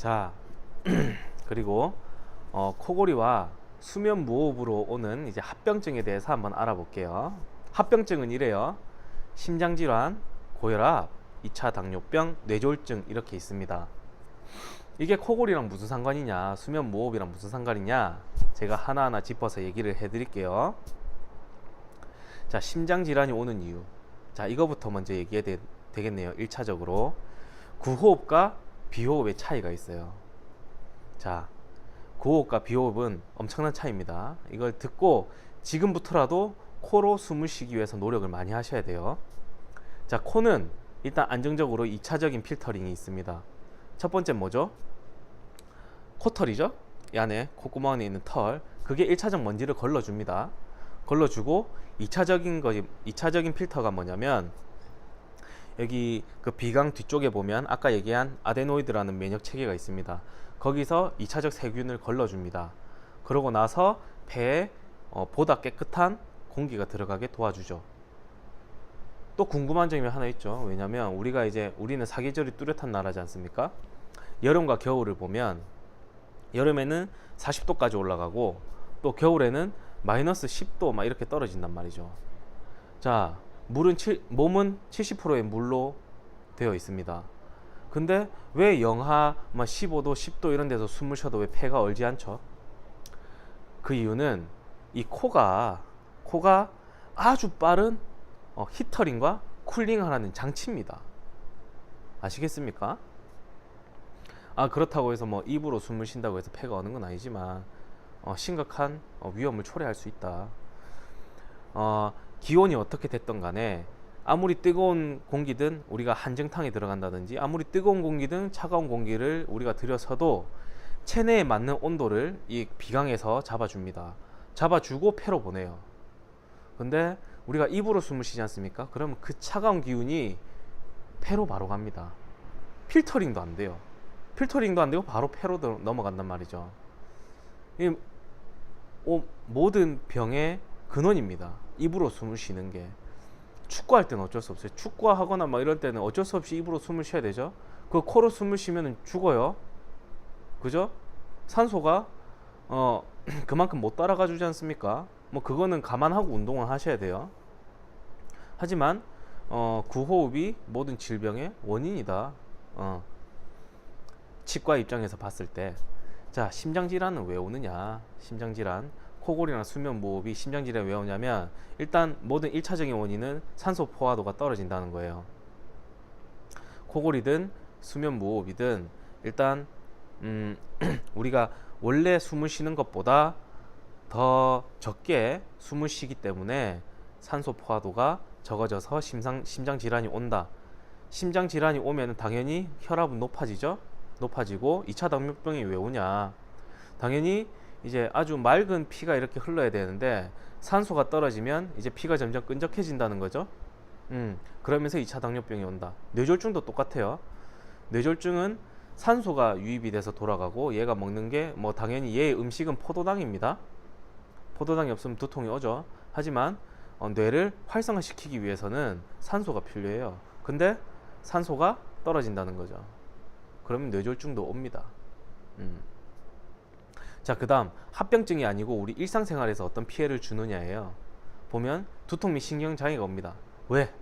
자, 그리고 어, 코골이와 수면 무호흡으로 오는 이제 합병증에 대해서 한번 알아볼게요. 합병증은 이래요. 심장 질환, 고혈압, 2차 당뇨병, 뇌졸중 이렇게 있습니다. 이게 코골이랑 무슨 상관이냐, 수면 무호흡이랑 무슨 상관이냐, 제가 하나하나 짚어서 얘기를 해드릴게요. 자, 심장 질환이 오는 이유. 자, 이거부터 먼저 얘기해야 되, 되겠네요. 1차적으로. 구호흡과 비호흡의 차이가 있어요. 자, 구호흡과 비호흡은 엄청난 차이입니다. 이걸 듣고 지금부터라도 코로 숨을 쉬기 위해서 노력을 많이 하셔야 돼요. 자, 코는 일단 안정적으로 2차적인 필터링이 있습니다. 첫 번째 뭐죠? 코털이죠? 이 안에 콧구멍 안에 있는 털. 그게 1차적 먼지를 걸러줍니다. 걸러주고 2차적인 거 2차적인 필터가 뭐냐면 여기 그 비강 뒤쪽에 보면 아까 얘기한 아데노이드라는 면역 체계가 있습니다. 거기서 2차적 세균을 걸러줍니다. 그러고 나서 폐에 어, 보다 깨끗한 공기가 들어가게 도와주죠. 또 궁금한 점이 하나 있죠. 왜냐면 우리가 이제 우리는 사계절이 뚜렷한 나라지 않습니까? 여름과 겨울을 보면 여름에는 40도까지 올라가고 또 겨울에는 마이너스 10도 막 이렇게 떨어진단 말이죠. 자, 물은 칠- 몸은 70%의 물로 되어 있습니다. 근데 왜 영하 막 15도, 10도 이런 데서 숨을 쉬어도 왜 폐가 얼지 않죠? 그 이유는 이 코가 코가 아주 빠른 어, 히터링과 쿨링하는 장치입니다. 아시겠습니까? 아 그렇다고 해서 뭐 입으로 숨을 쉰다고 해서 폐가 어는 건 아니지만 어, 심각한 어, 위험을 초래할 수 있다. 어, 기온이 어떻게 됐던 간에 아무리 뜨거운 공기든 우리가 한정탕에 들어간다든지 아무리 뜨거운 공기든 차가운 공기를 우리가 들여서도 체내에 맞는 온도를 이 비강에서 잡아줍니다. 잡아주고 폐로 보내요. 근데 우리가 입으로 숨을 쉬지 않습니까? 그러면 그 차가운 기운이 폐로 바로 갑니다. 필터링도 안 돼요. 필터링도 안 되고 바로 폐로 들- 넘어간단 말이죠. 이 오- 모든 병의 근원입니다. 입으로 숨을 쉬는 게. 축구할 때는 어쩔 수 없어요. 축구하거나 막 이럴 때는 어쩔 수 없이 입으로 숨을 쉬어야 되죠. 그 코로 숨을 쉬면 죽어요. 그죠? 산소가 어 그만큼 못 따라가 주지 않습니까? 뭐 그거는 감안하고 운동을 하셔야 돼요. 하지만 어 구호흡이 모든 질병의 원인이다. 어 치과 입장에서 봤을 때 자, 심장 질환은 왜 오느냐? 심장 질환, 코골이나 수면 무호흡이 심장 질환이 왜 오냐면 일단 모든 1차적인 원인은 산소 포화도가 떨어진다는 거예요. 코골이든 수면 무호흡이든 일단 음, 우리가 원래 숨을 쉬는 것보다 더 적게 숨을 쉬기 때문에 산소 포화도가 적어져서 심장 심장 질환이 온다. 심장 질환이 오면 당연히 혈압은 높아지죠. 높아지고 2차 당뇨병이 왜 오냐? 당연히 이제 아주 맑은 피가 이렇게 흘러야 되는데 산소가 떨어지면 이제 피가 점점 끈적해진다는 거죠. 음, 그러면서 2차 당뇨병이 온다. 뇌졸중도 똑같아요. 뇌졸중은 산소가 유입이 돼서 돌아가고 얘가 먹는 게 뭐 당연히 얘의 음식은 포도당입니다. 포도당이 없으면 두통이 오죠. 하지만 어, 뇌를 활성화시키기 위해서는 산소가 필요해요. 근데 산소가 떨어진다는 거죠. 그러면 뇌졸중도 옵니다. 음. 자, 그 다음 합병증이 아니고 우리 일상생활에서 어떤 피해를 주느냐예요. 보면 두통 및 신경 장애가 옵니다. 왜?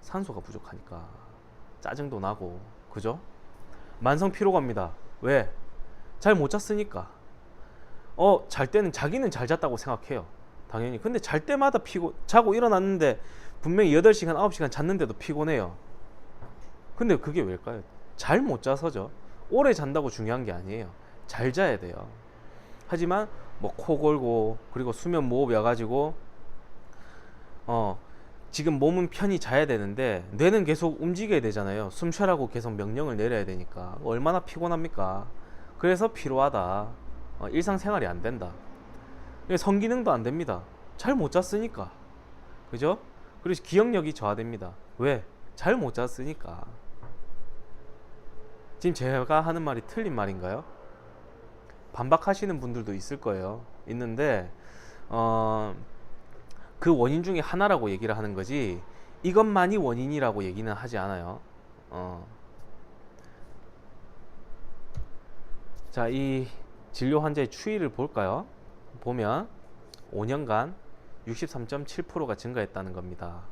산소가 부족하니까 짜증도 나고 그죠? 만성 피로가 옵니다. 왜? 잘 못 잤으니까. 어, 잘 때는 자기는 잘 잤다고 생각해요. 당연히. 근데 잘 때마다 피고 자고 일어났는데 분명히 8시간, 9시간 잤는데도 피곤해요. 근데 그게 왜일까요? 잘 못 자서죠. 오래 잔다고 중요한 게 아니에요. 잘 자야 돼요. 하지만 뭐 코 골고 그리고 수면 무호흡 여가지고 어 지금 몸은 편히 자야 되는데 뇌는 계속 움직여야 되잖아요. 숨 쉬라고 계속 명령을 내려야 되니까 얼마나 피곤합니까? 그래서 피로하다. 어, 일상생활이 안 된다. 성기능도 안 됩니다. 잘 못 잤으니까. 그죠? 그래서 기억력이 저하됩니다. 왜? 잘 못 잤으니까. 지금 제가 하는 말이 틀린 말인가요? 반박하시는 분들도 있을 거예요. 있는데 어, 그 원인 중에 하나라고 얘기를 하는 거지 이것만이 원인이라고 얘기는 하지 않아요. 어. 자, 이 진료 환자의 추이를 볼까요? 보면 5년간 63.7%가 증가했다는 겁니다.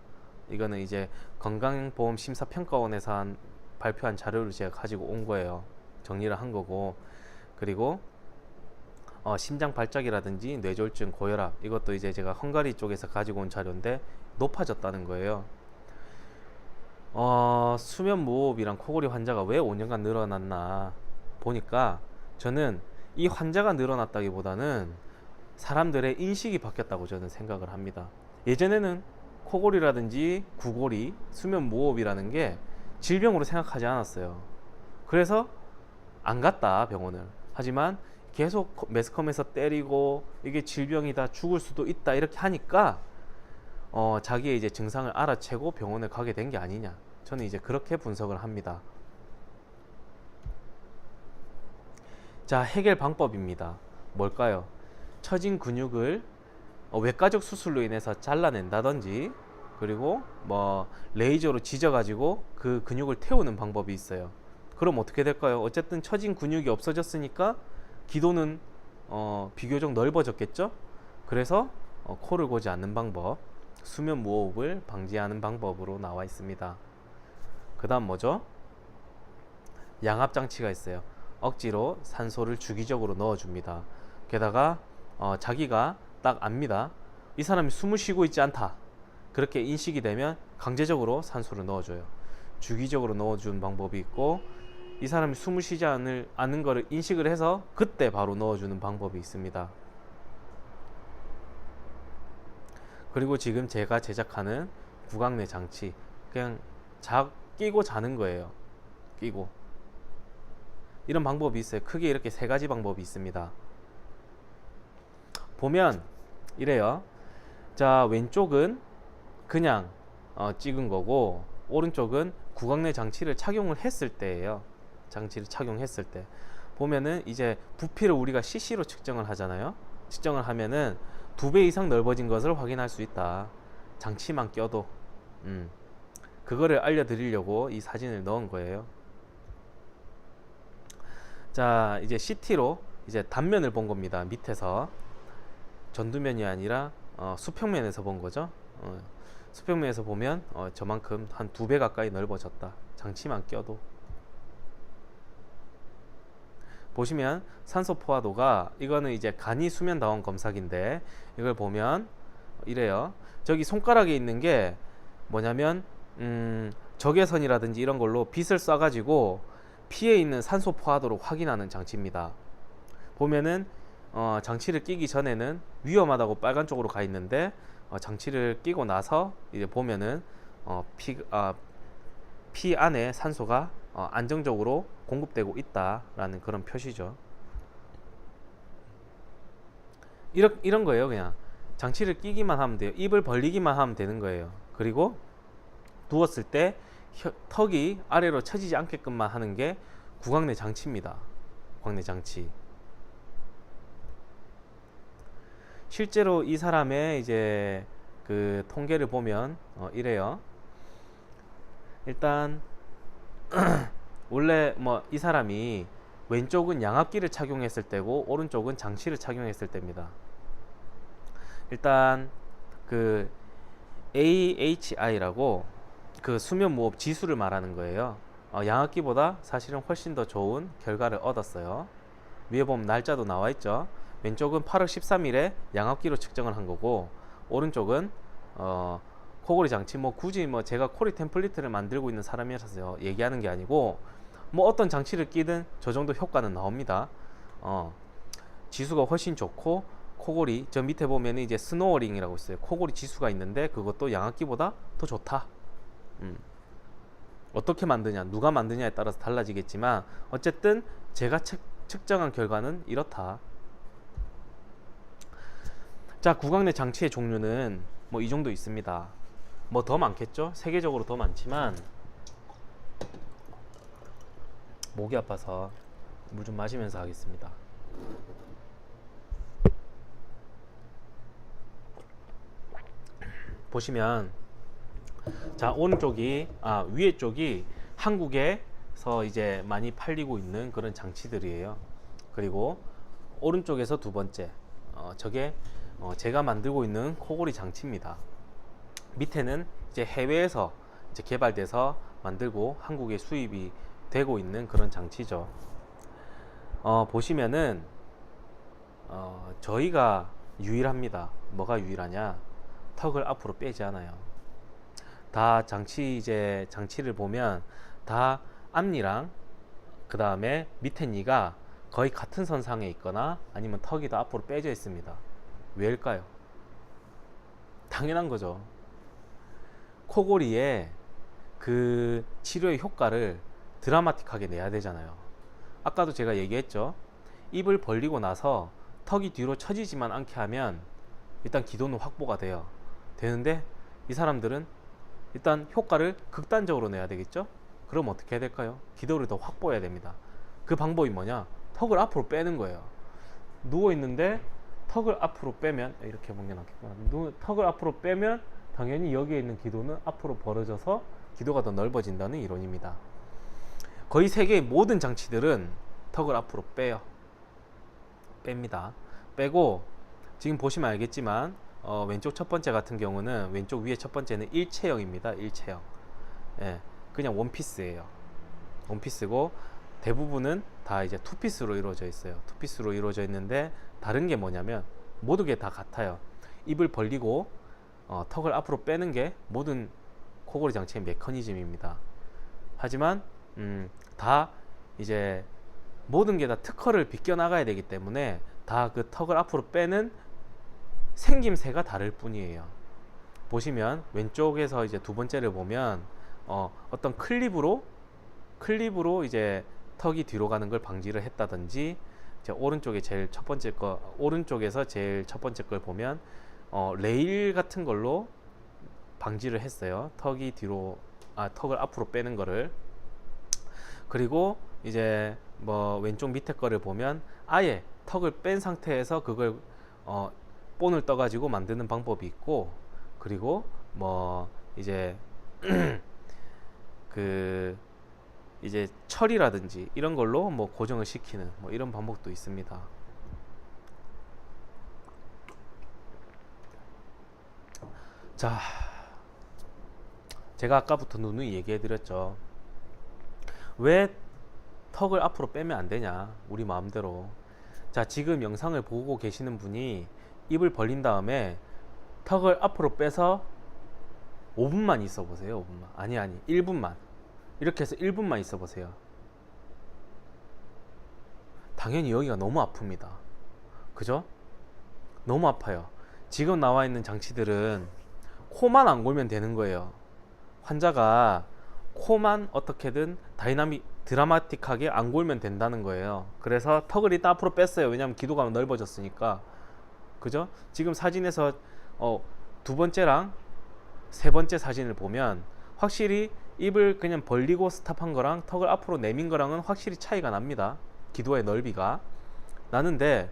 이거는 이제 건강보험 심사평가원에서 한, 발표한 자료를 제가 가지고 온 거예요. 정리를 한 거고 그리고 어, 심장 발작이라든지 뇌졸중, 고혈압 이것도 이제 제가 헝가리 쪽에서 가지고 온 자료인데 높아졌다는 거예요. 어, 수면 무호흡이랑 코골이 환자가 왜 5년간 늘어났나 보니까 저는 이 환자가 늘어났다기보다는 사람들의 인식이 바뀌었다고 저는 생각을 합니다. 예전에는 코골이라든지 구골이, 수면 무호흡이라는 게 질병으로 생각하지 않았어요. 그래서 안 갔다 병원을. 하지만 계속 코- 매스컴에서 때리고 이게 질병이다 죽을 수도 있다 이렇게 하니까 어, 자기의 이제 증상을 알아채고 병원에 가게 된 게 아니냐. 저는 이제 그렇게 분석을 합니다. 자, 해결 방법입니다. 뭘까요? 처진 근육을 어, 외과적 수술로 인해서 잘라낸다든지 그리고 뭐 레이저로 지져가지고 그 근육을 태우는 방법이 있어요. 그럼 어떻게 될까요? 어쨌든 처진 근육이 없어졌으니까 기도는 어, 비교적 넓어졌겠죠? 그래서 어, 코를 고지 않는 방법, 수면 무호흡을 방지하는 방법으로 나와 있습니다. 그 다음 뭐죠? 양압 장치가 있어요. 억지로 산소를 주기적으로 넣어줍니다. 게다가 어, 자기가 딱 압니다. 이 사람이 숨을 쉬고 있지 않다. 그렇게 인식이 되면 강제적으로 산소를 넣어줘요. 주기적으로 넣어주는 방법이 있고 이 사람이 숨을 쉬지 않을, 않는 것을 인식을 해서 그때 바로 넣어주는 방법이 있습니다. 그리고 지금 제가 제작하는 구강내 장치 그냥 자 끼고 자는 거예요. 끼고 이런 방법이 있어요. 크게 이렇게 세 가지 방법이 있습니다. 보면 이래요. 자 왼쪽은 그냥 어, 찍은 거고 오른쪽은 구강내 장치를 착용을 했을 때예요. 장치를 착용했을 때 보면은 이제 부피를 우리가 cc로 측정을 하잖아요. 측정을 하면은 두 배 이상 넓어진 것을 확인할 수 있다. 장치만 껴도 음. 그거를 알려드리려고 이 사진을 넣은 거예요. 자 이제 CT로 이제 단면을 본 겁니다. 밑에서 전두면이 아니라 어, 수평면에서 본 거죠. 어, 수평면에서 보면 어, 저만큼 한 두 배 가까이 넓어졌다. 장치만 껴도 보시면 산소 포화도가 이거는 이제 간이 수면 다원 검사기인데 이걸 보면 이래요. 저기 손가락에 있는 게 뭐냐면 음, 적외선이라든지 이런 걸로 빛을 쏴가지고 피에 있는 산소 포화도를 확인하는 장치입니다. 보면은 어, 장치를 끼기 전에는 위험하다고 빨간 쪽으로 가 있는데 어, 장치를 끼고 나서 이제 보면은 어, 피, 아, 피 안에 산소가 어, 안정적으로 공급되고 있다라는 그런 표시죠. 이런 이런 거예요, 그냥 장치를 끼기만 하면 돼요. 입을 벌리기만 하면 되는 거예요. 그리고 누웠을 때 혀, 턱이 아래로 처지지 않게끔만 하는 게 구강내 장치입니다. 구강내 장치. 실제로 이 사람의 이제 그 통계를 보면 어, 이래요. 일단 원래 뭐 이 사람이 왼쪽은 양압기를 착용했을 때고 오른쪽은 장치를 착용했을 때입니다. 일단 그 AHI라고 그 수면 무호흡 지수를 말하는 거예요. 어, 양압기보다 사실은 훨씬 더 좋은 결과를 얻었어요. 위에 보면 날짜도 나와 있죠. 왼쪽은 8월 13일에 양압기로 측정을 한 거고 오른쪽은 어, 코골이 장치 뭐 굳이 뭐 제가 코리 템플릿을 만들고 있는 사람이라서 얘기하는 게 아니고 뭐 어떤 장치를 끼든 저 정도 효과는 나옵니다. 어, 지수가 훨씬 좋고 코골이 저 밑에 보면 이제 스노어링이라고 있어요. 코골이 지수가 있는데 그것도 양압기보다 더 좋다. 음. 어떻게 만드냐, 누가 만드냐에 따라서 달라지겠지만 어쨌든 제가 측, 측정한 결과는 이렇다. 자, 구강 내 장치의 종류는 뭐 이 정도 있습니다. 뭐 더 많겠죠? 세계적으로 더 많지만 목이 아파서 물 좀 마시면서 하겠습니다. 보시면 자 오른쪽이 아 위에 쪽이 한국에서 이제 많이 팔리고 있는 그런 장치들이에요. 그리고 오른쪽에서 두 번째 어, 저게 어, 제가 만들고 있는 코골이 장치입니다. 밑에는 이제 해외에서 이제 개발돼서 만들고 한국에 수입이 되고 있는 그런 장치죠. 어, 보시면은 어, 저희가 유일합니다. 뭐가 유일하냐? 턱을 앞으로 빼지 않아요. 다 장치 이제 장치를 보면 다 앞니랑 그 다음에 밑에 니가 거의 같은 선상에 있거나 아니면 턱이 더 앞으로 빼져 있습니다. 왜일까요? 당연한 거죠. 코골이에 그 치료의 효과를 드라마틱하게 내야 되잖아요. 아까도 제가 얘기했죠. 입을 벌리고 나서 턱이 뒤로 처지지만 않게 하면 일단 기도는 확보가 돼요. 되는데 이 사람들은 일단 효과를 극단적으로 내야 되겠죠? 그럼 어떻게 해야 될까요? 기도를 더 확보해야 됩니다. 그 방법이 뭐냐? 턱을 앞으로 빼는 거예요. 누워 있는데 턱을 앞으로 빼면 이렇게 보는 게 낫겠구나. 누- 턱을 앞으로 빼면 당연히 여기에 있는 기도는 앞으로 벌어져서 기도가 더 넓어진다는 이론입니다. 거의 세계의 모든 장치들은 턱을 앞으로 빼요. 뺍니다. 빼고 지금 보시면 알겠지만 어, 왼쪽 첫 번째 같은 경우는 왼쪽 위에 첫 번째는 일체형입니다. 일체형. 예, 그냥 원피스예요. 원피스고 대부분은 다 이제 투피스로 이루어져 있어요. 투피스로 이루어져 있는데 다른 게 뭐냐면 모든 게 다 같아요. 입을 벌리고 어, 턱을 앞으로 빼는 게 모든 코골이 장치의 메커니즘입니다. 하지만 음, 다 이제 모든 게 다 특허를 비껴 나가야 되기 때문에 다 그 턱을 앞으로 빼는 생김새가 다를 뿐이에요. 보시면 왼쪽에서 이제 두 번째를 보면 어, 어떤 클립으로 클립으로 이제 턱이 뒤로 가는 걸 방지를 했다든지 오른쪽에 제일 첫 번째 거 오른쪽에서 제일 첫 번째 걸 보면 어, 레일 같은 걸로 방지를 했어요. 턱이 뒤로 아 턱을 앞으로 빼는 거를 그리고 이제 뭐 왼쪽 밑에 거를 보면 아예 턱을 뺀 상태에서 그걸 어 본을 떠가지고 만드는 방법이 있고 그리고 뭐 이제 그 이제 철이라든지 이런 걸로 뭐 고정을 시키는 뭐 이런 방법도 있습니다. 자, 제가 아까부터 누누이 얘기해 드렸죠. 왜 턱을 앞으로 빼면 안 되냐? 우리 마음대로. 자, 지금 영상을 보고 계시는 분이 입을 벌린 다음에 턱을 앞으로 빼서 5분만 있어 보세요. 5분만. 아니 아니. 1분만. 이렇게 해서 1분만 있어 보세요. 당연히 여기가 너무 아픕니다. 그죠? 너무 아파요. 지금 나와 있는 장치들은 코만 안 골면 되는 거예요. 환자가 코만 어떻게든 다이나믹 드라마틱하게 안 골면 된다는 거예요. 그래서 턱을 이따 앞으로 뺐어요. 왜냐하면 기도가 넓어졌으니까. 그죠? 지금 사진에서 어, 두 번째랑 세 번째 사진을 보면 확실히 입을 그냥 벌리고 스탑한 거랑 턱을 앞으로 내민 거랑은 확실히 차이가 납니다. 기도의 넓이가 나는데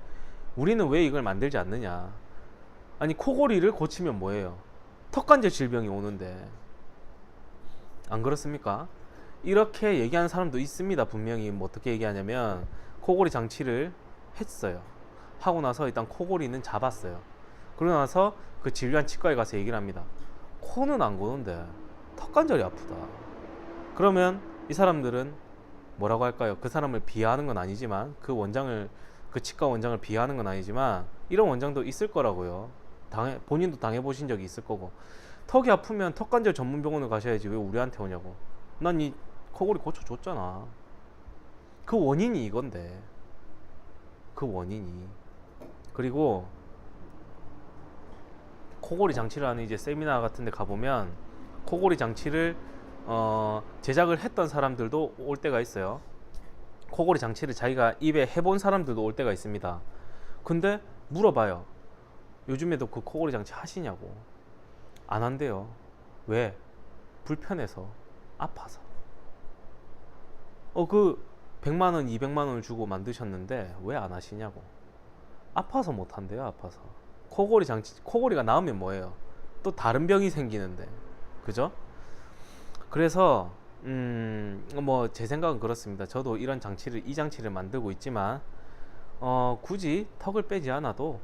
우리는 왜 이걸 만들지 않느냐? 아니 코골이를 고치면 뭐예요? 턱관절 질병이 오는데 안 그렇습니까? 이렇게 얘기하는 사람도 있습니다. 분명히 뭐 어떻게 얘기하냐면 코골이 장치를 했어요. 하고 나서 일단 코골이는 잡았어요. 그러고 나서 그 질환 치과에 가서 얘기를 합니다. 코는 안 고는데 턱관절이 아프다. 그러면 이 사람들은 뭐라고 할까요? 그 사람을 비하하는 건 아니지만 그 원장을 그 치과 원장을 비하하는 건 아니지만 이런 원장도 있을 거라고요. 당해 본인도 당해 보신 적이 있을 거고 턱이 아프면 턱관절 전문 병원을 가셔야지 왜 우리한테 오냐고. 난 이 코골이 고쳐 줬잖아. 그 원인이 이건데. 그 원인이. 그리고 코골이 장치를 하는 이제 세미나 같은 데 가보면 코골이 장치를 어, 제작을 했던 사람들도 올 때가 있어요. 코골이 장치를 자기가 입에 해본 사람들도 올 때가 있습니다. 근데 물어봐요. 요즘에도 그 코골이 장치 하시냐고. 안 한대요. 왜? 불편해서. 아파서. 어, 그 100만 원, 200만 원을 주고 만드셨는데 왜 안 하시냐고. 아파서 못 한대요, 아파서. 코골이 장치, 코골이가 나오면 뭐예요? 또 다른 병이 생기는데. 그죠? 그래서 음, 뭐 제 생각은 그렇습니다. 저도 이런 장치를 이 장치를 만들고 있지만 어, 굳이 턱을 빼지 않아도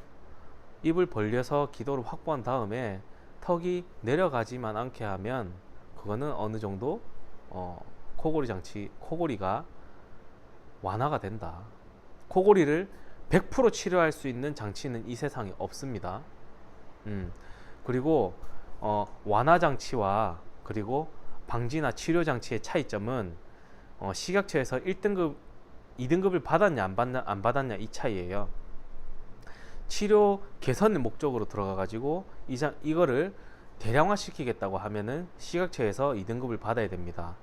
입을 벌려서 기도를 확보한 다음에 턱이 내려가지만 않게 하면 그거는 어느 정도 어, 코골이 장치 코골이가 완화가 된다. 코골이를 100% 치료할 수 있는 장치는 이 세상에 없습니다. 음, 그리고 어, 완화 장치와 그리고 방지나 치료 장치의 차이점은 어, 식약처에서 1등급, 2등급을 받았냐 안 받냐 안 받았냐 이 차이예요. 치료 개선의 목적으로 들어가 가지고 이자, 이거를 대량화 시키겠다고 하면은 식약처에서 2등급을 받아야 됩니다.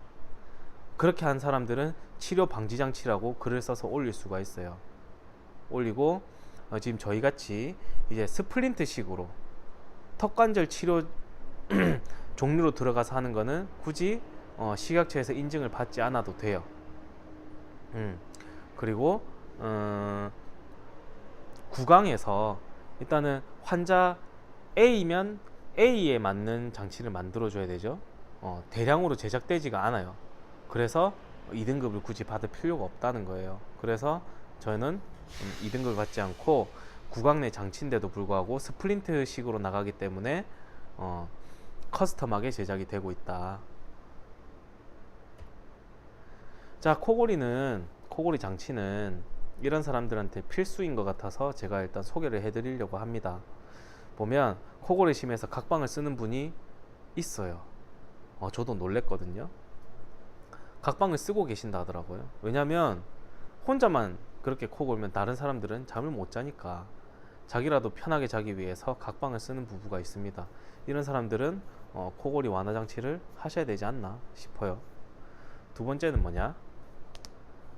그렇게 한 사람들은 치료 방지 장치라고 글을 써서 올릴 수가 있어요. 올리고 어, 지금 저희 같이 이제 스플린트식으로 턱관절 치료 종류로 들어가서 하는 거는 굳이 어, 식약처에서 인증을 받지 않아도 돼요. 음, 그리고 어, 구강에서 일단은 환자 A면 A에 맞는 장치를 만들어 줘야 되죠. 어, 대량으로 제작되지가 않아요. 그래서 2등급을 굳이 받을 필요가 없다는 거예요. 그래서 저는 음, 2등급을 받지 않고 구강 내 장치인데도 불구하고 스플린트식으로 나가기 때문에 어, 커스텀하게 제작이 되고 있다. 자, 코골이는 코골이 장치는 이런 사람들한테 필수인 것 같아서 제가 일단 소개를 해드리려고 합니다. 보면 코골이 심해서 각방을 쓰는 분이 있어요. 어, 저도 놀랬거든요. 각방을 쓰고 계신다 하더라고요. 왜냐면 혼자만 그렇게 코 골면 다른 사람들은 잠을 못 자니까 자기라도 편하게 자기 위해서 각방을 쓰는 부부가 있습니다. 이런 사람들은 어, 코골이 완화 장치를 하셔야 되지 않나 싶어요. 두 번째는 뭐냐?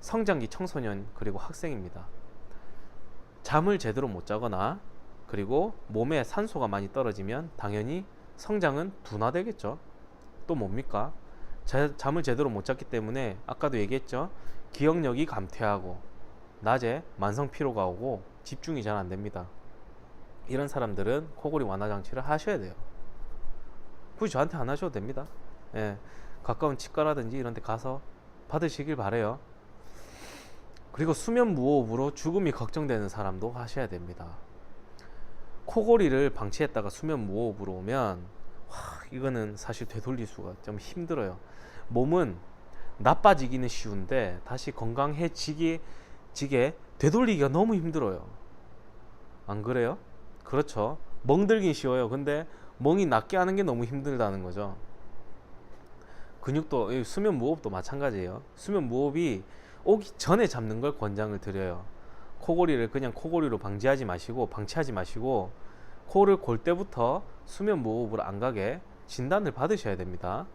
성장기 청소년 그리고 학생입니다. 잠을 제대로 못 자거나 그리고 몸에 산소가 많이 떨어지면 당연히 성장은 둔화되겠죠. 또 뭡니까? 자, 잠을 제대로 못 잤기 때문에 아까도 얘기했죠. 기억력이 감퇴하고 낮에 만성 피로가 오고 집중이 잘 안 됩니다. 이런 사람들은 코골이 완화 장치를 하셔야 돼요. 굳이 저한테 안 하셔도 됩니다. 예, 가까운 치과라든지 이런 데 가서 받으시길 바래요. 그리고 수면 무호흡으로 죽음이 걱정되는 사람도 하셔야 됩니다. 코골이를 방치했다가 수면 무호흡으로 오면 와, 이거는 사실 되돌릴 수가 좀 힘들어요. 몸은 나빠지기는 쉬운데 다시 건강해지기 지게 되돌리기가 너무 힘들어요. 안 그래요? 그렇죠. 멍들긴 쉬워요. 근데 멍이 낫게 하는 게 너무 힘들다는 거죠. 근육도 이 수면 무호흡도 마찬가지예요. 수면 무호흡이 오기 전에 잡는 걸 권장을 드려요. 코골이를 그냥 코골이로 방지하지 마시고 방치하지 마시고 코를 골 때부터 수면 무호흡으로 안 가게 진단을 받으셔야 됩니다.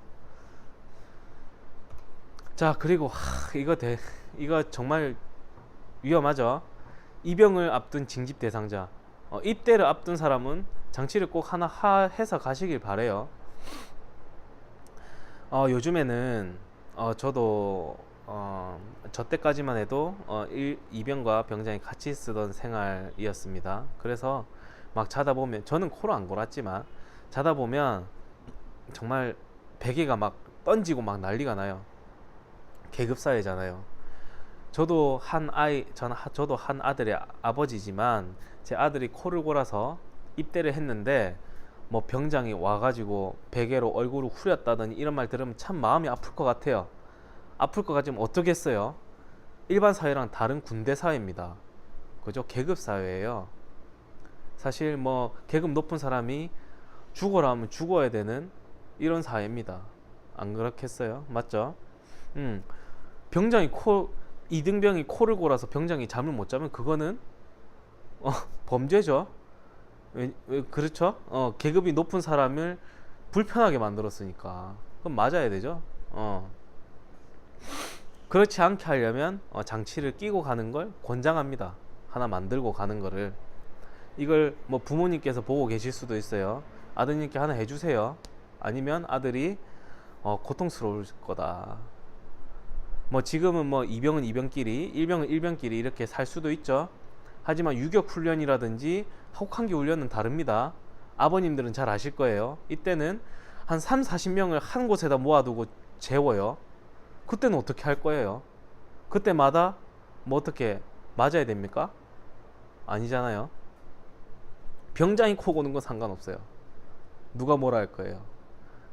자 그리고 하, 이거 대, 이거 정말 위험하죠. 입영을 앞둔 징집 대상자, 어, 입대를 앞둔 사람은 장치를 꼭 하나 하, 해서 가시길 바래요. 어, 요즘에는 어, 저도 어, 저 때까지만 해도 어, 일, 입영과 병장이 같이 쓰던 생활이었습니다. 그래서 막 자다 보면 저는 코로 안 골았지만 자다 보면 정말 베개가 막 던지고 막 난리가 나요. 계급 사회잖아요. 저도 한 아이, 전 저도 한 아들의 아버지지만 제 아들이 코를 골아서 입대를 했는데 뭐 병장이 와가지고 베개로 얼굴을 후렸다더니 이런 말 들으면 참 마음이 아플 것 같아요. 아플 것 같으면 어떻겠어요? 일반 사회랑 다른 군대 사회입니다. 그죠? 계급 사회예요. 사실 뭐 계급 높은 사람이 죽어라 하면 죽어야 되는 이런 사회입니다. 안 그렇겠어요? 맞죠? 음. 병장이 코 이등병이 코를 골아서 병장이 잠을 못 자면 그거는 어, 범죄죠. 왜, 왜 그렇죠? 어, 계급이 높은 사람을 불편하게 만들었으니까 그럼 맞아야 되죠. 어. 그렇지 않게 하려면 어, 장치를 끼고 가는 걸 권장합니다. 하나 만들고 가는 거를 이걸 뭐 부모님께서 보고 계실 수도 있어요. 아드님께 하나 해주세요. 아니면 아들이 어, 고통스러울 거다. 뭐 지금은 뭐 이병은 이병끼리, 일병은 일병끼리 이렇게 살 수도 있죠. 하지만 유격 훈련이라든지 혹한기 훈련은 다릅니다. 아버님들은 잘 아실 거예요. 이때는 한 3, 40명을 한 곳에다 모아두고 재워요. 그때는 어떻게 할 거예요? 그때마다 뭐 어떻게 맞아야 됩니까? 아니잖아요. 병장이 코 고는 건 상관없어요. 누가 뭐라 할 거예요.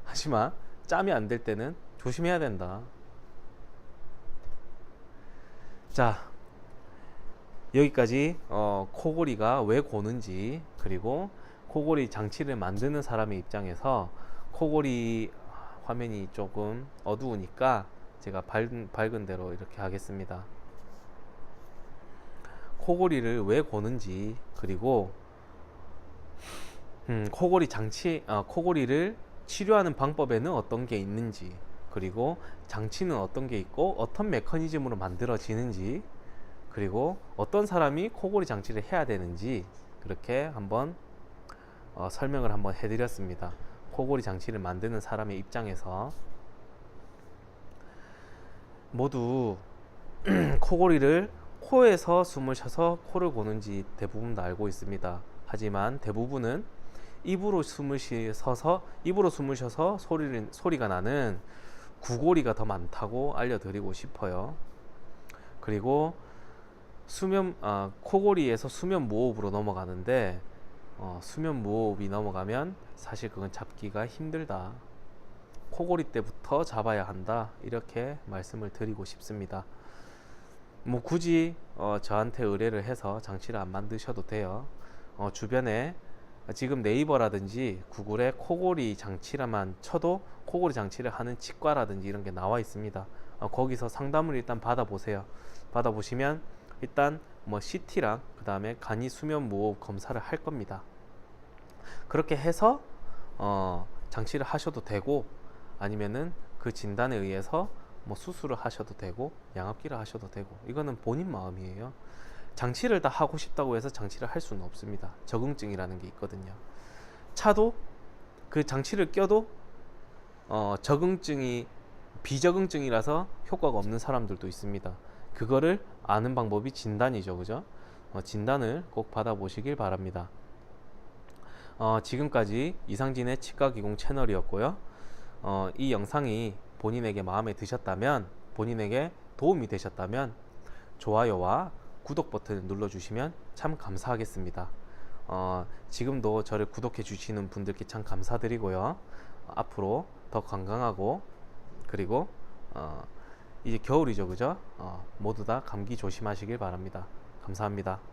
하지만 짬이 안 될 때는 조심해야 된다. 자, 여기까지 어, 코골이가 왜 고는지 그리고 코골이 장치를 만드는 사람의 입장에서 코골이 화면이 조금 어두우니까 제가 밝은, 밝은 대로 이렇게 하겠습니다. 코골이를 왜 고는지 그리고 음, 코골이 장치 아, 코골이를 치료하는 방법에는 어떤 게 있는지 그리고 장치는 어떤 게 있고 어떤 메커니즘으로 만들어지는지 그리고 어떤 사람이 코골이 장치를 해야 되는지 그렇게 한번 어, 설명을 한번 해드렸습니다. 코골이 장치를 만드는 사람의 입장에서 모두 코골이를 코에서 숨을 쉬어서 코를 고는지 대부분 다 알고 있습니다. 하지만 대부분은 입으로 숨을 쉬어서 입으로 숨을 쉬어서 소리를 소리가 나는 구골이가 더 많다고 알려드리고 싶어요. 그리고 수면 아, 코골이에서 수면 무호흡으로 넘어가는데 어, 수면 무호흡이 넘어가면 사실 그건 잡기가 힘들다. 코골이 때부터 잡아야 한다. 이렇게 말씀을 드리고 싶습니다. 뭐 굳이 어, 저한테 의뢰를 해서 장치를 안 만드셔도 돼요. 어, 주변에 지금 네이버라든지 구글에 코골이 장치라만 쳐도 코골이 장치를 하는 치과라든지 이런 게 나와 있습니다. 어, 거기서 상담을 일단 받아보세요. 받아보시면 일단 뭐 CT랑 그 다음에 간이 수면 무호흡 검사를 할 겁니다. 그렇게 해서 어, 장치를 하셔도 되고 아니면은 그 진단에 의해서 뭐 수술을 하셔도 되고 양압기를 하셔도 되고 이거는 본인 마음이에요. 장치를 다 하고 싶다고 해서 장치를 할 수는 없습니다. 적응증이라는 게 있거든요. 차도 그 장치를 껴도 어, 적응증이 비적응증이라서 효과가 없는 사람들도 있습니다. 그거를 아는 방법이 진단이죠, 그죠? 어, 진단을 꼭 받아보시길 바랍니다. 어, 지금까지 이상진의 치과기공 채널이었고요. 어, 이 영상이 본인에게 마음에 드셨다면, 본인에게 도움이 되셨다면, 좋아요와 구독 버튼을 눌러주시면 참 감사하겠습니다. 어, 지금도 저를 구독해 주시는 분들께 참 감사드리고요. 어, 앞으로 더 건강하고 그리고 어, 이제 겨울이죠, 그죠? 어, 모두 다 감기 조심하시길 바랍니다. 감사합니다.